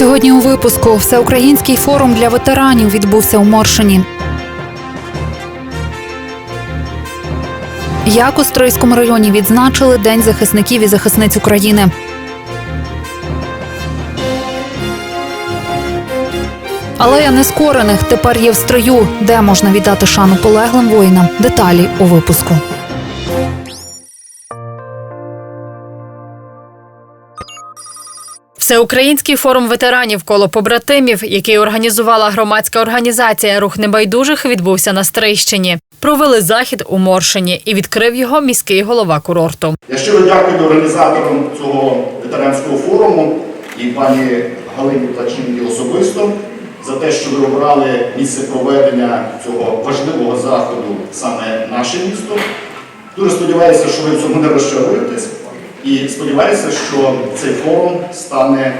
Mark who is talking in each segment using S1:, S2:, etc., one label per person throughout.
S1: Сьогодні у випуску всеукраїнський форум для ветеранів відбувся у Моршині. Як у Стрийському районі відзначили День захисників і захисниць України. Алея нескорених тепер є в строю, де можна віддати шану полеглим воїнам. Деталі у випуску.
S2: Всеукраїнський форум ветеранів коло побратимів, який організувала громадська організація Рух небайдужих, відбувся на Стрийщині. Провели захід у Моршині і відкрив його міський голова курорту.
S3: Я щиро дякую організаторам цього ветеранського форуму і пані Галині Плачинки особисто за те, що ви обрали місце проведення цього важливого заходу саме наше місто. Дуже сподіваюся, що ви в цьому не розчаруєтесь. І сподіваюся, що цей форум стане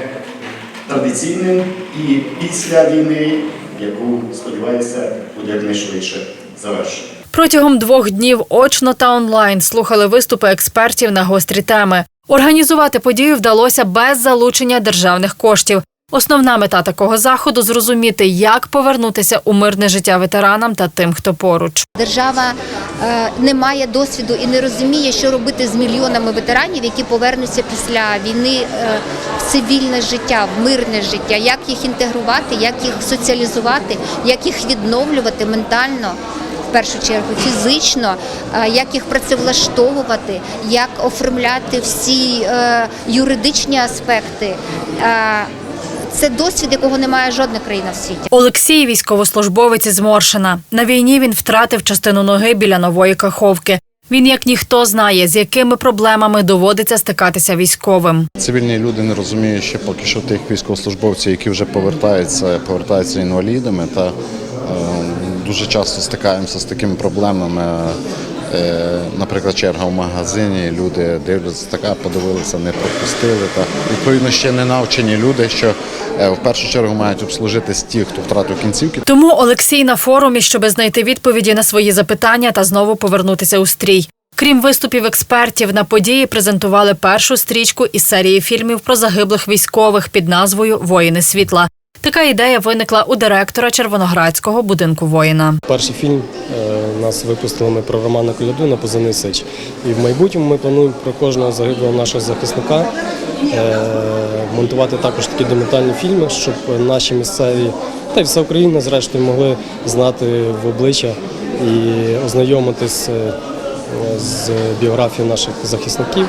S3: традиційним і після війни, яку сподіваюся буде якнайшвидше завершена.
S2: Протягом двох днів очно та онлайн слухали виступи експертів на гострі теми. Організувати подію вдалося без залучення державних коштів. Основна мета такого заходу зрозуміти, як повернутися у мирне життя ветеранам та тим, хто поруч.
S4: Держава е, не має досвіду і не розуміє, що робити з мільйонами ветеранів, які повернуться після війни е, в цивільне життя, в мирне життя, як їх інтегрувати, як їх соціалізувати, як їх відновлювати ментально. В першу чергу фізично, е, як їх працевлаштовувати, як оформляти всі юридичні аспекти. Це досвід, якого немає жодна країна в світі.
S2: Олексій військовослужбовець із Моршина. На війні він втратив частину ноги біля нової каховки. Він як ніхто знає, з якими проблемами доводиться стикатися військовим.
S5: Цивільні люди не розуміють ще поки що тих військовослужбовців, які вже повертаються, повертаються інвалідами. Та е, дуже часто стикаємося з такими проблемами. Е, наприклад, черга в магазині, люди дивляться, така подивилися, не пропустили. Та відповідно ще не навчені люди, що е, в першу чергу мають обслужитись ті, хто втратив кінцівки.
S2: Тому Олексій на форумі, щоби знайти відповіді на свої запитання та знову повернутися у стрій. Крім виступів експертів, на події презентували першу стрічку із серії фільмів про загиблих військових під назвою Воїни світла. Така ідея виникла у директора Червоноградського будинку воїна.
S6: Перший фільм е, нас випустили ми про Романа Коляду на позивний. І в майбутньому ми плануємо про кожного загиблого нашого захисника е, монтувати також такі документальні фільми, щоб наші місцеві та й вся Україна, зрештою, могли знати в обличчя і ознайомитись е, з біографією наших захисників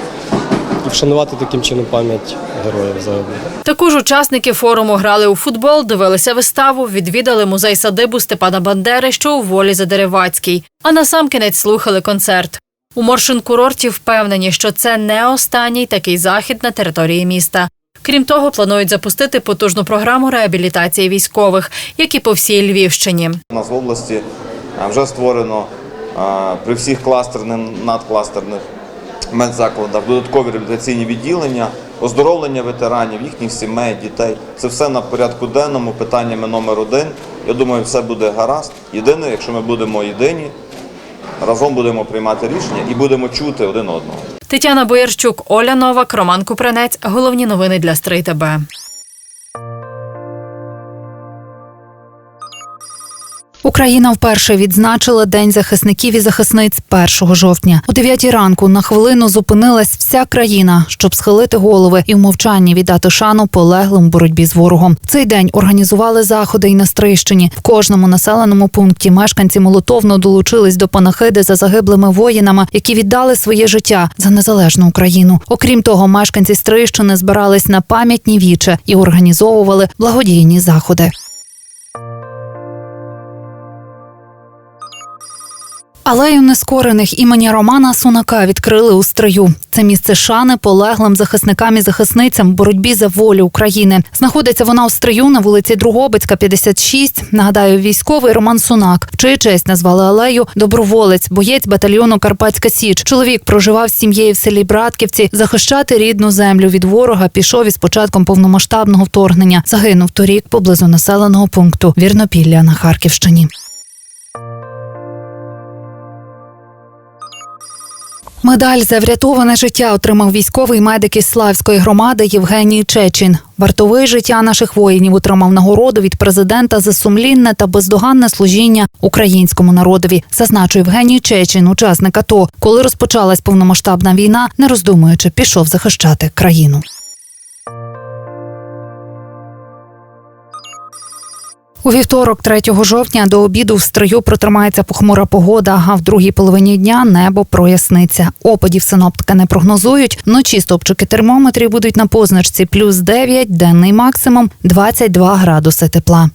S6: і вшанувати таким чином пам'ять героїв загиблих.
S2: Також учасники форуму грали у футбол, дивилися виставу, відвідали музей садибу Степана Бандери, що у волі за Деревацький. А насамкінець слухали концерт. У Моршин-курорті впевнені, що це не останній такий захід на території міста. Крім того, планують запустити потужну програму реабілітації військових, як і по всій Львівщині.
S7: У нас в області вже створено при всіх кластерних, надкластерних медзакладах додаткові реабілітаційні відділення, оздоровлення ветеранів, їхніх сімей, дітей. Це все на порядку денному, питаннями номер один. Я думаю, все буде гаразд. Єдине, якщо ми будемо єдині, разом будемо приймати рішення і будемо чути один одного.
S2: Тетяна Боярчук, Оля Новак, Роман Купранець. Головні новини для Стрий.
S1: Україна вперше відзначила День захисників і захисниць 1 жовтня. О 9 ранку на хвилину зупинилась вся країна, щоб схилити голови і в мовчанні віддати шану полеглим боротьбі з ворогом. В цей день організували заходи й на Стрийщині. В кожному населеному пункті мешканці молотовно долучились до панахиди за загиблими воїнами, які віддали своє життя за незалежну Україну. Окрім того, мешканці Стрийщини збирались на пам'ятні віче і організовували благодійні заходи. Алею нескорених імені Романа Сунака відкрили у стрию. Це місце шани полеглим захисникам і захисницям в боротьбі за волю України. Знаходиться вона у стрию на вулиці Другобицька, 56. Нагадаю, військовий Роман Сунак, в чию честь назвали алею доброволець, боєць батальйону Карпатська Січ. Чоловік проживав з сім'єю в селі Братківці. Захищати рідну землю від ворога пішов із початком повномасштабного вторгнення. Загинув торік поблизу населеного пункту Вірнопілля на Харківщині. Медаль за врятоване життя отримав військовий медик із Славської громади Євгеній Чечин. Вартовий життя наших воїнів отримав нагороду від президента за сумлінне та бездоганне служіння українському народові. Зазначив Євгеній Чечин, учасник АТО, коли розпочалась повномасштабна війна, не роздумуючи, пішов захищати країну. У вівторок, 3 жовтня, до обіду в стрию протримається похмура погода, а в другій половині дня небо проясниться. Опадів синоптика не прогнозують. Вночі стопчики термометрів будуть на позначці плюс 9, денний максимум 22 градуси тепла.